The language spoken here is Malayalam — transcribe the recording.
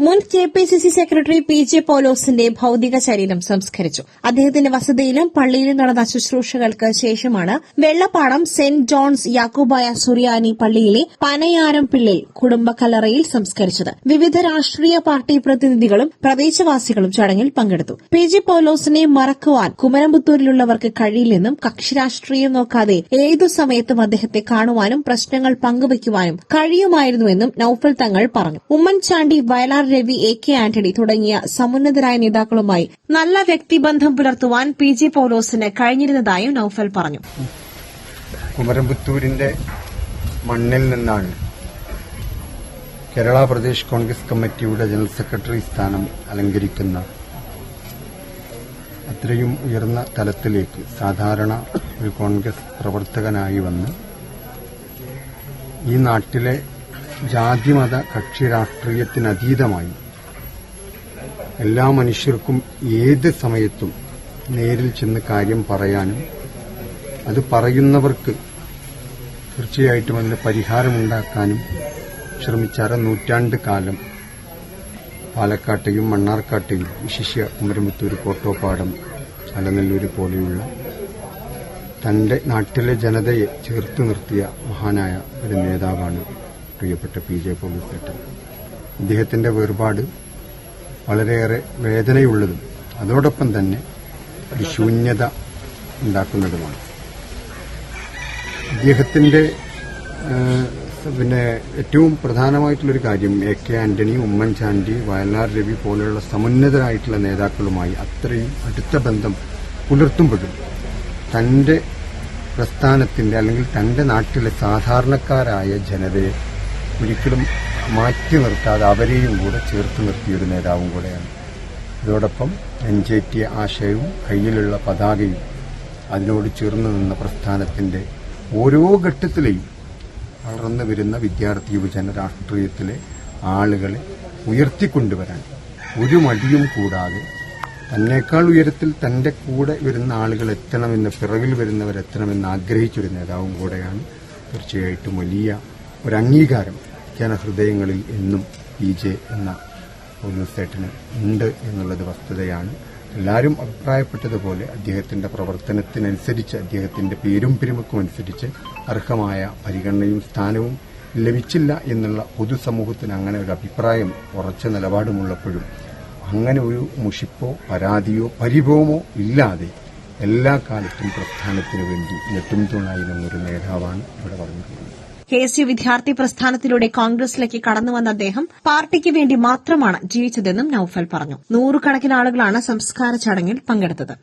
മുൻ K P C C secretary P J പോലോസിന്റെ ഭൌതിക ശരീരം സംസ്കരിച്ചു. അദ്ദേഹത്തിന്റെ വസതിയിലും പള്ളിയിലും നടന്ന ശുശ്രൂഷകൾക്ക് ശേഷമാണ് വെള്ളപ്പാടം സെന്റ് ജോൺസ് യാക്കോബായ സുറിയാനി പള്ളിയിലെ പനയാരം പിള്ളിൽ കുടുംബകലറയിൽ സംസ്കരിച്ചത്. വിവിധ രാഷ്ട്രീയ പാർട്ടി പ്രതിനിധികളും പ്രദേശവാസികളും ചടങ്ങിൽ പങ്കെടുത്തു. പി ജെ പോലോസിനെ മറക്കുവാൻ കുമരംപുത്തൂരിലുള്ളവർക്ക് കഴിയില്ലെന്നും കക്ഷി രാഷ്ട്രീയം നോക്കാതെ ഏതു സമയത്തും അദ്ദേഹത്തെ കാണുവാനും പ്രശ്നങ്ങൾ പങ്കുവയ്ക്കുവാനും കഴിയുമായിരുന്നുവെന്നും നൌഫൽ തങ്ങൾ പറഞ്ഞു. ഉമ്മൻചാണ്ടി വയലാർ രവി എ കെ ആന്റണി തുടങ്ങിയ സമുന്നതരായ നേതാക്കളുമായി നല്ല വ്യക്തിബന്ധം പുലർത്തുവാൻ പി ജെ പോലോസിന് കഴിഞ്ഞിരുന്നതായും നൌഫൽ പറഞ്ഞു. കുമരംപുത്തൂരിന്റെ മണ്ണിൽ നിന്നാണ് കേരള പ്രദേശ് കോൺഗ്രസ് കമ്മിറ്റിയുടെ ജനറൽ സെക്രട്ടറി സ്ഥാനം അലങ്കരിക്കുന്ന അത്രയും ഉയർന്ന തലത്തിലേക്ക് സാധാരണ ഒരു കോൺഗ്രസ് പ്രവർത്തകനായി വന്ന് ഈ നാട്ടിലെ ജാതിമത കക്ഷി രാഷ്ട്രീയത്തിനതീതമായി. എല്ലാ മനുഷ്യർക്കും ഏത് സമയത്തും നേരിൽ ചെന്ന് കാര്യം പറയാനും അത് പറയുന്നവർക്ക് തീർച്ചയായിട്ടും അതിന് പരിഹാരമുണ്ടാക്കാനും ശ്രമിച്ച അര നൂറ്റാണ്ട് കാലം പാലക്കാട്ടെയും മണ്ണാർക്കാട്ടെയും വിശിഷ്യ കുമരമുത്തൂർ കോട്ടോപ്പാടം അലനല്ലൂർ പോലെയുള്ള തന്റെ നാട്ടിലെ ജനതയെ ചേർത്ത് നിർത്തിയ മഹാനായ ഒരു നേതാവാണ് പ്രിയപ്പെട്ട പി ജെ പോലീസേട്ടൻ. ഇദ്ദേഹത്തിന്റെ വേർപാട് വളരെയേറെ വേദനയുള്ളതും അതോടൊപ്പം തന്നെ ഒരു ശൂന്യത ഉണ്ടാക്കുന്നതുമാണ്. ഇദ്ദേഹത്തിന്റെ പിന്നെ ഏറ്റവും പ്രധാനമായിട്ടുള്ളൊരു കാര്യം എ കെ ആന്റണി ഉമ്മൻചാണ്ടി വയലാർ രവി പോലെയുള്ള സമുന്നതരായിട്ടുള്ള നേതാക്കളുമായി അത്രയും അടുത്ത ബന്ധം പുലർത്തുമ്പോഴും തന്റെ പ്രസ്ഥാനത്തിന്റെ അല്ലെങ്കിൽ തന്റെ നാട്ടിലെ സാധാരണക്കാരായ ജനതയെ ഒരിക്കലും മാറ്റി നിർത്താതെ അവരെയും കൂടെ ചേർത്ത് നിർത്തിയ ഒരു നേതാവും കൂടെയാണ്. ഇതോടൊപ്പം നെഞ്ചേറ്റിയ ആശയവും കയ്യിലുള്ള പതാകയും അതിനോട് ചേർന്ന് നിന്ന പ്രസ്ഥാനത്തിന്റെ ഓരോ ഘട്ടത്തിലെയും വളർന്നു വരുന്ന വിദ്യാർത്ഥി യുവജന രാഷ്ട്രീയത്തിലെ ആളുകളെ ഉയർത്തിക്കൊണ്ടുവരാൻ ഒരു മടിയും കൂടാതെ തന്നെക്കാൾ ഉയരത്തിൽ തന്റെ കൂടെ വരുന്ന ആളുകൾ എത്തണമെന്ന് പിറകിൽ വരുന്നവരെത്തണമെന്ന് ആഗ്രഹിച്ചൊരു നേതാവും കൂടെയാണ് തീർച്ചയായിട്ടും വലിയ ഒരു അംഗീകാരം ജനഹൃദയങ്ങളിൽ എന്നും പി ജെ എന്ന പോലീസേട്ടന് ഉണ്ട് എന്നുള്ളത് വസ്തുതയാണ്. എല്ലാവരും അഭിപ്രായപ്പെട്ടതുപോലെ അദ്ദേഹത്തിന്റെ പ്രവർത്തനത്തിനനുസരിച്ച് അദ്ദേഹത്തിന്റെ പേരും പെരുമക്കും അനുസരിച്ച് അർഹമായ പരിഗണനയും സ്ഥാനവും ലഭിച്ചില്ല എന്നുള്ള പൊതുസമൂഹത്തിന് അങ്ങനെ ഒരു അഭിപ്രായം ഉറച്ച നിലപാടുമുള്ളപ്പോഴും അങ്ങനെ ഒരു മുഷിപ്പോ പരാതിയോ പരിഭവമോ ഇല്ലാതെ എല്ലാ കാലത്തും പ്രസ്ഥാനത്തിനു വേണ്ടി നെട്ടുംതുണായി നിന്നൊരു നേതാവാണ് ഇവിടെ പറഞ്ഞിട്ടുള്ളത് കെ എസ് യു വിദ്യാർത്ഥി പ്രസ്ഥാനത്തിലൂടെ കോൺഗ്രസിലേക്ക് കടന്നുവന്ന അദ്ദേഹം പാർട്ടിക്ക് വേണ്ടി മാത്രമാണ് ജീവിച്ചതെന്നും നൌഫൽ പറഞ്ഞു. നൂറുകണക്കിന് ആളുകളാണ് സംസ്കാര ചടങ്ങിൽ പങ്കെടുത്തത്.